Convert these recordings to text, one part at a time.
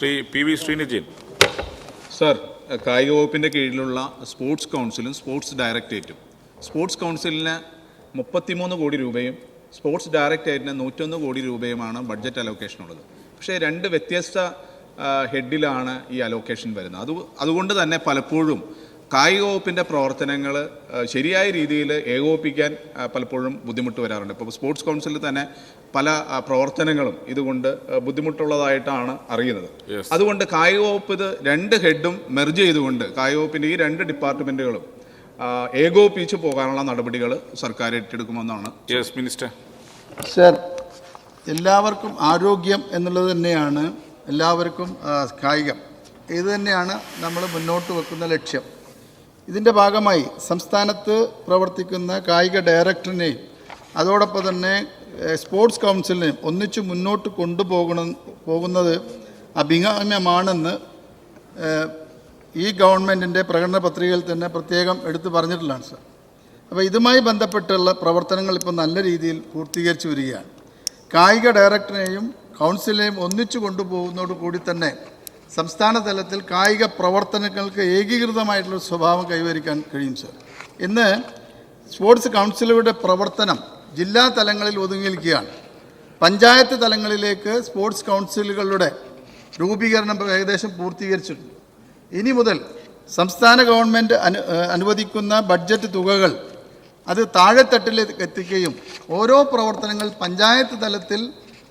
Shri P V Sreenijin sir കായിക വകുപ്പിന്റെ കീഴിലുള്ള സ്പോർട്സ് കൗൺസിലും സ്പോർട്സ് ഡയറക്ടറേറ്റും. സ്പോർട്സ് കൗൺസിലിന് മുപ്പത്തിമൂന്ന് കോടി രൂപയും സ്പോർട്സ് ഡയറക്ടറേറ്റിന് നൂറ്റൊന്ന് കോടി രൂപയുമാണ് ബഡ്ജറ്റ് അലോക്കേഷൻ ഉള്ളത്. പക്ഷേ രണ്ട് വ്യത്യസ്ത ഹെഡിലാണ് ഈ അലോക്കേഷൻ വരുന്നത്. അത് അതുകൊണ്ട് തന്നെ പലപ്പോഴും കായിക വകുപ്പിന്റെ പ്രവർത്തനങ്ങൾ ശരിയായ രീതിയിൽ ഏകോപിപ്പിക്കാൻ പലപ്പോഴും ബുദ്ധിമുട്ട് വരാറുണ്ട്. ഇപ്പോൾ സ്പോർട്സ് കൗൺസിലിൽ തന്നെ പല പ്രവർത്തനങ്ങളും ഇതുകൊണ്ട് ബുദ്ധിമുട്ടുള്ളതായിട്ടാണ് അറിയുന്നത്. അതുകൊണ്ട് കായിക വകുപ്പ് ഇത് രണ്ട് ഹെഡും മെർജ് ചെയ്തുകൊണ്ട് കായിക വകുപ്പിന്റെ ഈ രണ്ട് ഡിപ്പാർട്ട്മെന്റുകളും ഏകോപിപ്പിച്ച് പോകാനുള്ള നടപടികൾ സർക്കാർ ഏറ്റെടുക്കുമെന്നാണ് യെസ് മിനിസ്റ്റർ സർ എല്ലാവർക്കും ആരോഗ്യം എന്നുള്ളത് തന്നെയാണ് എല്ലാവർക്കും കായികം. ഇത് തന്നെയാണ് നമ്മൾ മുന്നോട്ട് വെക്കുന്ന ലക്ഷ്യം. ഇതിന്റെ ഭാഗമായി സംസ്ഥാനത്ത് പ്രവർത്തിക്കുന്ന കായിക ഡയറക്ടറിനെയും അതോടൊപ്പം തന്നെ സ്പോർട്സ് കൗൺസിലിനെയും ഒന്നിച്ച് മുന്നോട്ട് കൊണ്ടുപോകണം പോകുന്നത് അഭികാമ്യമാണെന്ന് ഈ ഗവൺമെന്റിന്റെ പ്രകടന പത്രികയിൽ തന്നെ പ്രത്യേകം എടുത്തു പറഞ്ഞിട്ടുള്ളതാണ് സാർ. അപ്പോൾ ഇതുമായി ബന്ധപ്പെട്ടുള്ള പ്രവർത്തനങ്ങൾ ഇപ്പോൾ നല്ല രീതിയിൽ പൂർത്തീകരിച്ചു വരികയാണ്. കായിക ഡയറക്ടറിനെയും കൗൺസിലിനെയും ഒന്നിച്ചു കൊണ്ടുപോകുന്നതോടു കൂടി തന്നെ സംസ്ഥാന തലത്തിൽ കായിക പ്രവർത്തനങ്ങൾക്ക് ഏകീകൃതമായിട്ടുള്ള സ്വഭാവം കൈവരിക്കാൻ കഴിയും സർ ഇന്ന് സ്പോർട്സ് കൗൺസിലുകളുടെ പ്രവർത്തനം ജില്ലാ തലങ്ങളിൽ ഒതുങ്ങി നിൽക്കുകയാണ് പഞ്ചായത്ത് തലങ്ങളിലേക്ക് സ്പോർട്സ് കൗൺസിലുകളുടെ രൂപീകരണം ഏകദേശം പൂർത്തീകരിച്ചിട്ടുണ്ട്. ഇനി മുതൽ സംസ്ഥാന ഗവൺമെന്റ് അനു അനുവദിക്കുന്ന ബഡ്ജറ്റ് തുകകൾ അത് താഴെത്തട്ടിലേക്ക് എത്തിക്കുകയും ഓരോ പ്രവർത്തനങ്ങൾ പഞ്ചായത്ത് തലത്തിൽ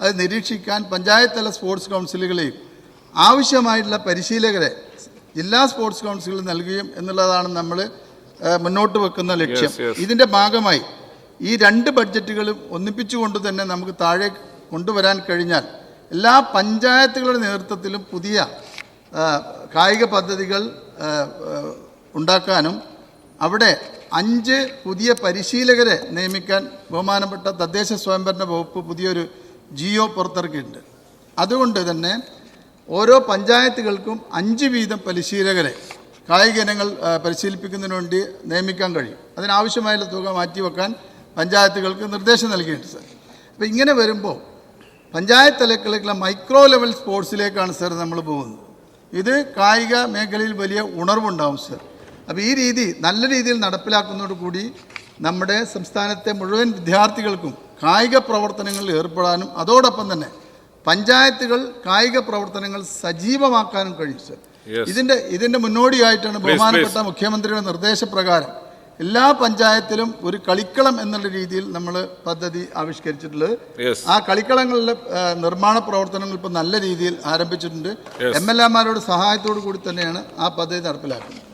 അത് നിരീക്ഷിക്കാൻ പഞ്ചായത്ത് തല സ്പോർട്സ് കൗൺസിലുകളെയും ആവശ്യമായിട്ടുള്ള പരിശീലകരെ ജില്ലാ സ്പോർട്സ് കൗൺസിലിൽ നൽകുകയും എന്നുള്ളതാണ് നമ്മൾ മുന്നോട്ട് വെക്കുന്ന ലക്ഷ്യം. ഇതിന്റെ ഭാഗമായി ഈ രണ്ട് ബഡ്ജറ്റുകളും ഒന്നിപ്പിച്ചുകൊണ്ട് തന്നെ നമുക്ക് താഴെ കൊണ്ടുവരാൻ കഴിഞ്ഞാൽ എല്ലാ പഞ്ചായത്തുകളുടെ നേതൃത്വത്തിലും പുതിയ കായിക പദ്ധതികൾ ഉണ്ടാക്കാനും അവിടെ അഞ്ച് പുതിയ പരിശീലകരെ നിയമിക്കാൻ ബഹുമാനപ്പെട്ട തദ്ദേശ സ്വയംഭരണ വകുപ്പ് പുതിയൊരു ജിയോ പുറത്തിറക്കിയിട്ടുണ്ട് അതുകൊണ്ട് തന്നെ ഓരോ പഞ്ചായത്തുകൾക്കും അഞ്ച് വീതം പരിശീലകരെ കായിക ഇനങ്ങൾ പരിശീലിപ്പിക്കുന്നതിന് വേണ്ടി നിയമിക്കാൻ കഴിയും. അതിനാവശ്യമായുള്ള തുക മാറ്റിവെക്കാൻ പഞ്ചായത്തുകൾക്ക് നിർദ്ദേശം നൽകിയിട്ടുണ്ട് സാർ. അപ്പോൾ ഇങ്ങനെ വരുമ്പോൾ പഞ്ചായത്ത് തലത്തിലേക്കുള്ള മൈക്രോ ലെവൽ സ്പോർട്സിലേക്കാണ് സാർ നമ്മൾ പോകുന്നത്. ഇത് കായിക മേഖലയിൽ വലിയ ഉണർവുണ്ടാവും സാർ. അപ്പോൾ ഈ രീതി നല്ല രീതിയിൽ നടപ്പിലാക്കുന്നതോടുകൂടി നമ്മുടെ സംസ്ഥാനത്തെ മുഴുവൻ വിദ്യാർത്ഥികൾക്കും കായിക പ്രവർത്തനങ്ങളിൽ ഏർപ്പെടാനും അതോടൊപ്പം തന്നെ പഞ്ചായത്തുകൾ കായിക പ്രവർത്തനങ്ങൾ സജീവമാക്കാനും കഴിച്ചു ഇതിന്റെ ഇതിന്റെ മുന്നോടിയായിട്ടാണ് ബഹുമാനപ്പെട്ട മുഖ്യമന്ത്രിയുടെ നിർദ്ദേശപ്രകാരം എല്ലാ പഞ്ചായത്തിലും ഒരു കളിക്കളം എന്നുള്ള രീതിയിൽ നമ്മൾ പദ്ധതി ആവിഷ്കരിച്ചിട്ടുള്ളത്. ആ കളിക്കളങ്ങളിലെ നിർമ്മാണ പ്രവർത്തനങ്ങൾ ഇപ്പോൾ നല്ല രീതിയിൽ ആരംഭിച്ചിട്ടുണ്ട്. എം എൽ എമാരുടെ സഹായത്തോടു കൂടി തന്നെയാണ് ആ പദ്ധതി നടപ്പിലാക്കുന്നത്.